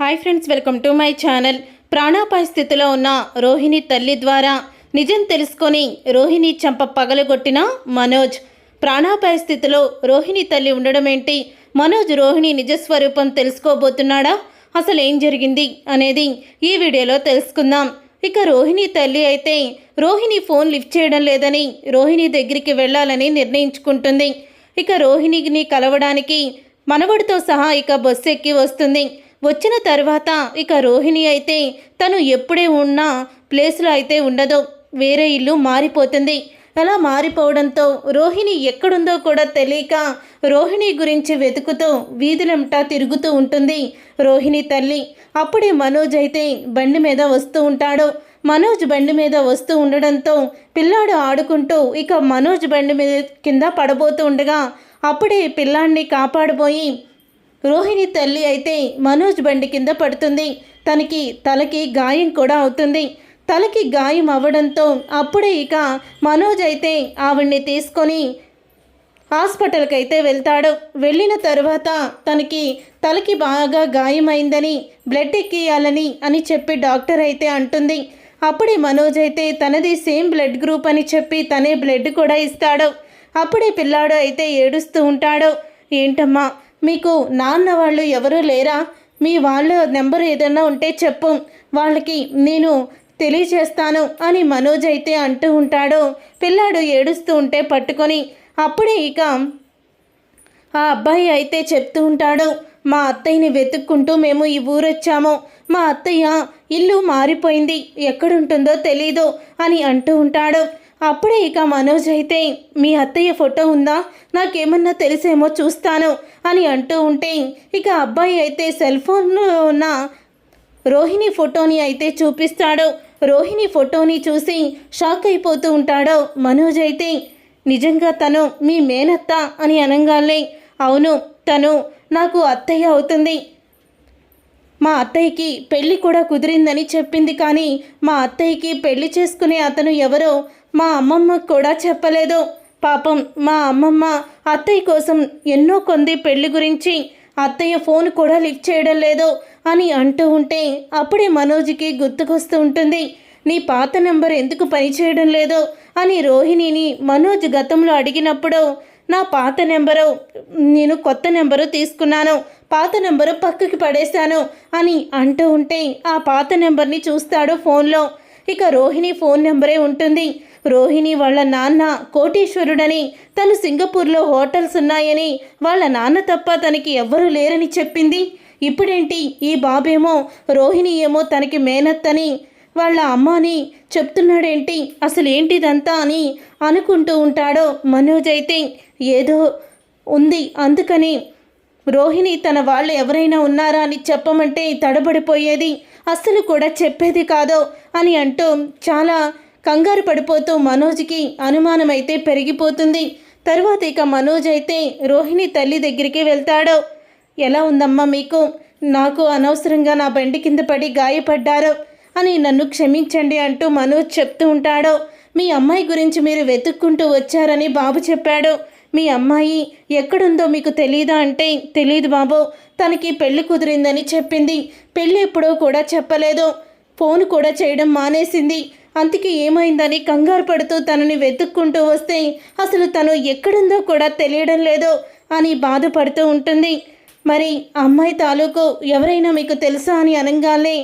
Hi friends welcome to my channel. ప్రాణాపాయ స్థితిలో ఉన్న రోహిణి తల్లి ద్వారా నిజం తెలుసుకొని రోహిణి చంప పగలగొట్టిన మనోజ్. ప్రాణాపాయ స్థితిలో రోహిణి తల్లి ఉండడం ఏంటి? మనోజ్ రోహిణి నిజస్వరూపం తెలుసుకోబోతున్నాడా? అసలు ఏం జరిగింది అనేది ఈ వీడియోలో తెలుసుకుందాం. ఇక రోహిణి తల్లి అయితే రోహిణి ఫోన్ లిఫ్ట్ చేయడం లేదని రోహిణి దగ్గరికి వెళ్ళాలని నిర్ణయించుకుంటుంది. ఇక రోహిణిని కలవడానికి మనవడితో సహా ఇక బస్సు ఎక్కి వస్తుంది. వచ్చిన తర్వాత ఇక రోహిణి అయితే తను ఎప్పుడే ఉన్న ప్లేస్లో అయితే ఉండదు. వేరే ఇల్లు మారిపోతుంది. అలా మారిపోవడంతో రోహిణి ఎక్కడుందో కూడా తెలియక రోహిణి గురించి వెతుకుతూ వీధులంటా తిరుగుతూ ఉంటుంది రోహిణి తల్లి. అప్పుడే మనోజ్ అయితే బండి మీద వస్తూ ఉంటాడు. మనోజ్ బండి మీద వస్తూ ఉండడంతో పిల్లాడు ఆడుకుంటూ ఇక మనోజ్ బండి మీద కింద పడబోతూ ఉండగా అప్పుడే పిల్లాడిని కాపాడబోయి రోహిణి తల్లి అయితే మనోజ్ బండి కింద పడుతుంది. తనకి తలకి గాయం కూడా అవుతుంది. తలకి గాయం అవ్వడంతో అప్పుడే ఇక మనోజ్ అయితే ఆవిడ్ని తీసుకొని హాస్పిటల్కి అయితే వెళ్తాడు. వెళ్ళిన తర్వాత తనకి తలకి బాగా గాయమైందని బ్లడ్ ఎక్కియాలని అని చెప్పి డాక్టర్ అయితే అంటుంది. అప్పుడే మనోజ్ అయితే తనది సేమ్ బ్లడ్ గ్రూప్ అని చెప్పి తనే బ్లడ్ కూడా ఇస్తాడు. అప్పుడే పిల్లాడు అయితే ఏడుస్తూ ఉంటాడు. ఏంటమ్మా మీకు నాన్న వాళ్ళు ఎవరూ లేరా? మీ వాళ్ళ నెంబర్ ఏదైనా ఉంటే చెప్పు. వాళ్ళకి నేను తెలియచేస్తాను అని మనోజ్ అయితే అంటూ ఉంటాడు. పిల్లాడు ఏడుస్తూ ఉంటే పట్టుకొని అప్పుడే ఇక ఆ అబ్బాయి అయితే చెప్తూ ఉంటాడు మా అత్తయ్యని వెతుక్కుంటూ మేము ఈ ఊరొచ్చాము. మా అత్తయ్య ఇల్లు మారిపోయింది. ఎక్కడుంటుందో తెలీదు అని అంటూ ఉంటాడు. అప్పుడే ఇక మనోజ్ అయితే మీ అత్తయ్య ఫోటో ఉందా? నాకేమన్నా తెలిసేమో చూస్తాను అని అంటూ ఉంటే ఇక అబ్బాయి అయితే సెల్ ఫోన్లో ఉన్న రోహిణి ఫోటోని అయితే చూపిస్తాడు. రోహిణి ఫోటోని చూసి షాక్ అయిపోతూ ఉంటాడు. మనోజ్ అయితే నిజంగా తను మీ మేనత్త అని అనగానే అవును తను నాకు అత్తయ్య అవుతుంది. మా అత్తయ్యకి పెళ్ళి కూడా కుదిరిందని చెప్పింది కానీ మా అత్తయ్యకి పెళ్ళి చేసుకునే అతను ఎవరో మా అమ్మమ్మ కూడా చెప్పలేదు. పాపం మా అమ్మమ్మ అత్తయ్య కోసం ఎన్నో కొంది పెళ్ళి గురించి అత్తయ్య ఫోన్ కూడా లిఫ్ట్ చేయడం లేదు అని అంటూ ఉంటే అప్పుడే మనోజ్కి గుర్తుకొస్తూ ఉంటుంది. నీ పాత నెంబర్ ఎందుకు పనిచేయడం లేదు అని రోహిణిని మనోజ్ గతంలో అడిగినప్పుడు నా పాత నెంబరు నేను కొత్త నెంబరు తీసుకున్నాను పాత నెంబరు పక్కకి పడేశాను అని అంటూ ఉంటే ఆ పాత నెంబర్ని చూస్తాడు ఫోన్లో. ఇక రోహిణి ఫోన్ నెంబరే ఉంటుంది. రోహిణి వాళ్ళ నాన్న కోటీశ్వరుడని తను సింగపూర్లో హోటల్స్ ఉన్నాయని వాళ్ళ నాన్న తప్ప తనకి ఎవ్వరూ లేరని చెప్పింది. ఇప్పుడేంటి? ఈ బాబేమో రోహిణి ఏమో తనకి మేనత్తని వాళ్ళ అమ్మని చెప్తున్నాడేంటి? అసలు ఏంటిదంతా అని అనుకుంటూ ఉంటాడో మనోజ్ అయితే ఏదో ఉంది. అందుకని రోహిణి తన వాళ్ళు ఎవరైనా ఉన్నారా అని చెప్పమంటే తడబడిపోయేది. అస్సలు కూడా చెప్పేది కాదో అని అంటూ చాలా కంగారు పడిపోతూ మనోజ్కి అనుమానం అయితే పెరిగిపోతుంది. తర్వాత ఇక మనోజ్ అయితే రోహిణి తల్లి దగ్గరికి వెళ్తాడు. ఎలా ఉందమ్మా మీకు? నాకు అనవసరంగా నా బండి కింద పడి గాయపడ్డారు అని నన్ను క్షమించండి అంటూ మనోజ్ చెప్తూ ఉంటాడు. మీ అమ్మాయి గురించి మీరు వెతుక్కుంటూ వచ్చారని బాబు చెప్పాడు. మీ అమ్మాయి ఎక్కడుందో మీకు తెలీదా అంటే తెలీదు బాబు. తనకి పెళ్ళి కుదిరిందని చెప్పింది. పెళ్ళి ఎప్పుడో కూడా చెప్పలేదు. ఫోన్ కూడా చేయడం మానేసింది. అందుకే ఏమైందని కంగారు పడుతూ తనని వెతుక్కుంటూ వస్తే అసలు తను ఎక్కడుందో కూడా తెలియడం లేదు అని బాధపడుతూ ఉంటుంది. మరి అమ్మాయి తాలూకు ఎవరైనా మీకు తెలుసా అని అనగానే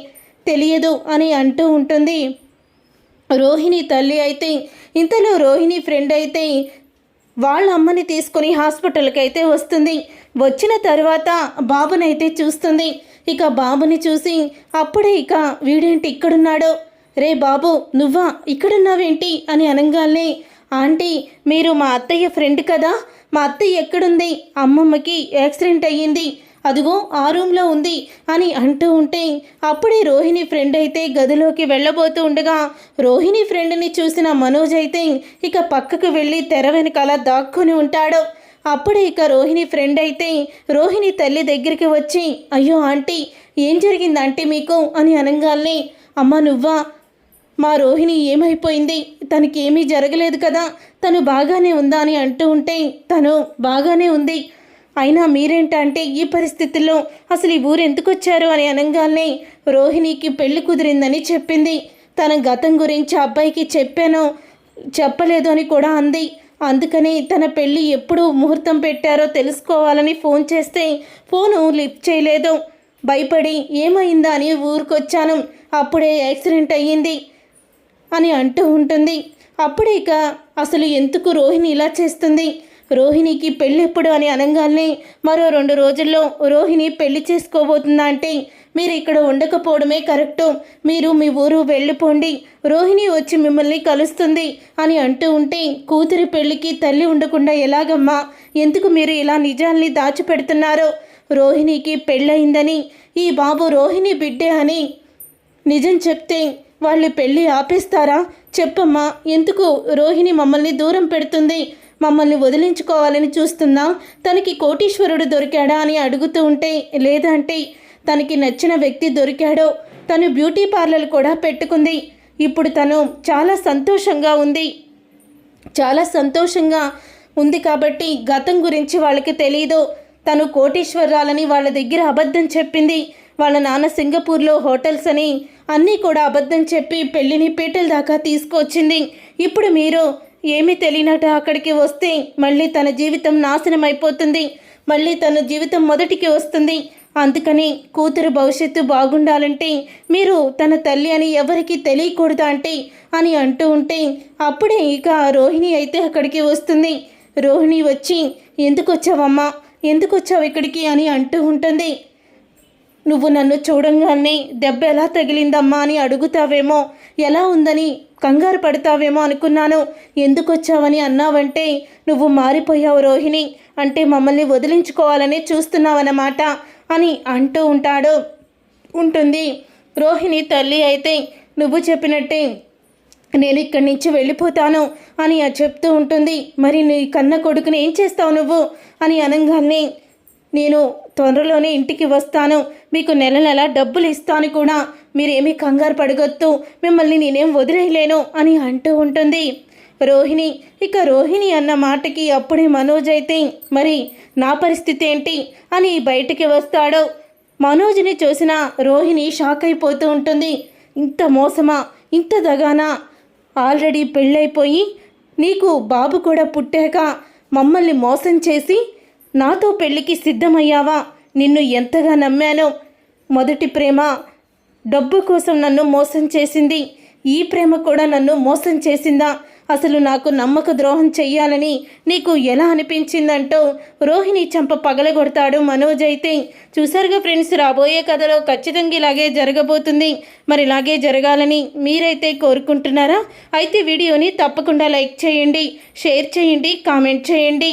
తెలియదు అని అంటూ ఉంటుంది. రోహిణి తల్లి అయితే ఇంతలో రోహిణి ఫ్రెండ్ అయితే వాళ్ళ అమ్మని తీసుకొని హాస్పిటల్కి అయితే వస్తుంది. వచ్చిన తర్వాత బాబునైతే చూస్తుంది. ఇక బాబుని చూసి అప్పుడే ఇక వీడేంటి ఇక్కడున్నాడో? రే బాబు నువ్వా ఇక్కడున్నావేంటి? అని అనగానే ఆంటీ మీరు మా అత్తయ్య ఫ్రెండ్ కదా? మా అత్తయ్య ఎక్కడుంది? అమ్మమ్మకి యాక్సిడెంట్ అయ్యింది. అదిగో ఆ రూమ్లో ఉంది అని అంటూ ఉంటే అప్పుడే రోహిణి ఫ్రెండ్ అయితే గదిలోకి వెళ్ళబోతూ ఉండగా రోహిణి ఫ్రెండ్ని చూసిన మనోజ్ అయితే ఇక పక్కకు వెళ్ళి తెర వెనకాల దాక్కుని ఉంటాడు. అప్పుడే ఇక రోహిణి ఫ్రెండ్ అయితే రోహిణి తల్లి దగ్గరికి వచ్చి అయ్యో ఆంటీ ఏం జరిగింది ఆంటీ మీకు? అని అనగానే అమ్మ నువ్వా? మా రోహిణి ఏమైపోయింది? తనకి ఏమీ జరగలేదు కదా. తను బాగానే ఉందా? అని అంటూ ఉంటే తను బాగానే ఉంది. అయినా మీరేంటంటే ఈ పరిస్థితుల్లో అసలు ఈ ఊరు ఎందుకు వచ్చారు అని అనగానే రోహిణికి పెళ్ళి కుదిరిందని చెప్పింది. తన గతం గురించి అబ్బాయికి చెప్పాను చెప్పలేదు అని కూడా అంది. అందుకని తన పెళ్ళి ఎప్పుడు ముహూర్తం పెట్టారో తెలుసుకోవాలని ఫోన్ చేస్తే ఫోను లిఫ్ట్ చేయలేదు. భయపడి ఏమైందా అని ఊరికొచ్చాను. అప్పుడే యాక్సిడెంట్ అయ్యింది అని అంటూ ఉంటుంది. అప్పుడే ఇక అసలు ఎందుకు రోహిణి ఇలా చేస్తుంది? రోహిణికి పెళ్ళెప్పుడు అని అనగానే మరో రెండు రోజుల్లో రోహిణి పెళ్ళి చేసుకోబోతుందా అంటే మీరు ఇక్కడ ఉండకపోవడమే కరెక్టు. మీరు మీ ఊరు వెళ్ళిపోండి. రోహిణి వచ్చి మిమ్మల్ని కలుస్తుంది అని అంటూ ఉంటే కూతురి పెళ్ళికి తల్లి ఉండకుండా ఎలాగమ్మా? ఎందుకు మీరు ఇలా నిజాల్ని దాచిపెడుతున్నారో? రోహిణికి పెళ్ళయిందని ఈ బాబు రోహిణి బిడ్డే అని నిజం చెప్తే వాళ్ళు పెళ్ళి ఆపేస్తారా? చెప్పమ్మా ఎందుకు రోహిణి మమ్మల్ని దూరం పెడుతుంది? మమ్మల్ని వదిలించుకోవాలని చూస్తుందా తనకి కోటీశ్వరుడు దొరికాడా అని అడుగుతూ ఉంటే లేదంటే తనకి నచ్చిన వ్యక్తి దొరికాడో తను బ్యూటీ పార్లర్ కూడా పెట్టుకుంది. ఇప్పుడు తను చాలా సంతోషంగా ఉంది. చాలా సంతోషంగా ఉంది కాబట్టి గతం గురించి వాళ్ళకి తెలియదు తను కోటీశ్వరాలని వాళ్ళ దగ్గర అబద్ధం చెప్పింది. వాళ్ళ నాన్న సింగపూర్లో హోటల్స్ అని అన్నీ కూడా అబద్ధం చెప్పి పెళ్ళిని పీటల దాకా తీసుకొచ్చింది. ఇప్పుడు మీరు ఏమీ తెలియనట్టు అక్కడికి వస్తే మళ్ళీ తన జీవితం నాశనం అయిపోతుంది. మళ్ళీ తన జీవితం మొదటికి వస్తుంది. అందుకని కూతురు భవిష్యత్తు బాగుండాలంటే మీరు తన తల్లి అని ఎవరికి తెలియకూడదు అంటే అని అంటూ ఉంటే అప్పుడే ఇక రోహిణి అయితే అక్కడికి వస్తుంది. రోహిణి వచ్చి ఎందుకు వచ్చావమ్మా? ఎందుకు వచ్చావు ఇక్కడికి? అని అంటూ ఉంటుంది. నువ్వు నన్ను చూడంగానే దెబ్బ ఎలా తగిలిందమ్మా అని అడుగుతావేమో ఎలా ఉందని కంగారు పడతావేమో అనుకున్నాను. ఎందుకు వచ్చావని అన్నావంటే నువ్వు మారిపోయావు రోహిణి అంటే మమ్మల్ని వదిలించుకోవాలని చూస్తున్నావన్నమాట అని అంటూ ఉంటాడు ఉంటుంది. రోహిణి తల్లి అయితే నువ్వు చెప్పినట్టే నేను ఇక్కడి నుంచి వెళ్ళిపోతాను అని చెప్తూ ఉంటుంది. మరి నీ కన్న కొడుకుని ఏం చేస్తావు నువ్వు అని అనగానే నేను త్వరలోనే ఇంటికి వస్తాను. మీకు నెల నెల డబ్బులు ఇస్తాను కూడా. మీరేమీ కంగారు పడగొద్దు. మిమ్మల్ని నేనేం వదిలేయలేను అని అంటూ ఉంటుంది. రోహిణి ఇక రోహిణి అన్న మాటకి అప్పుడే మనోజ్ అయితే మరి నా పరిస్థితి ఏంటి అని బయటికి వస్తాడు. మనోజ్ని చూసిన రోహిణి షాక్ అయిపోతూ ఉంటుంది. ఇంత మోసమా? ఇంత దగానా? ఆల్రెడీ పెళ్ళైపోయి నీకు బాబు కూడా పుట్టాక మమ్మల్ని మోసం చేసి నాతో పెళ్ళికి సిద్ధమయ్యావా? నిన్ను ఎంతగా నమ్మానో? మొదటి ప్రేమ డబ్బు కోసం నన్ను మోసం చేసింది. ఈ ప్రేమ కూడా నన్ను మోసం చేసిందా? అసలు నాకు నమ్మక ద్రోహం చెయ్యాలని నీకు ఎలా అనిపించిందంటూ రోహిణి చంప పగలగొడతాడు మనోజ్ అయితే. చూసారుగా ఫ్రెండ్స్ రాబోయే కథలో ఖచ్చితంగా ఇలాగే జరగబోతుంది. మరి ఇలాగే జరగాలని మీరైతే కోరుకుంటున్నారా? అయితే వీడియోని తప్పకుండా లైక్ చేయండి షేర్ చేయండి కామెంట్ చేయండి.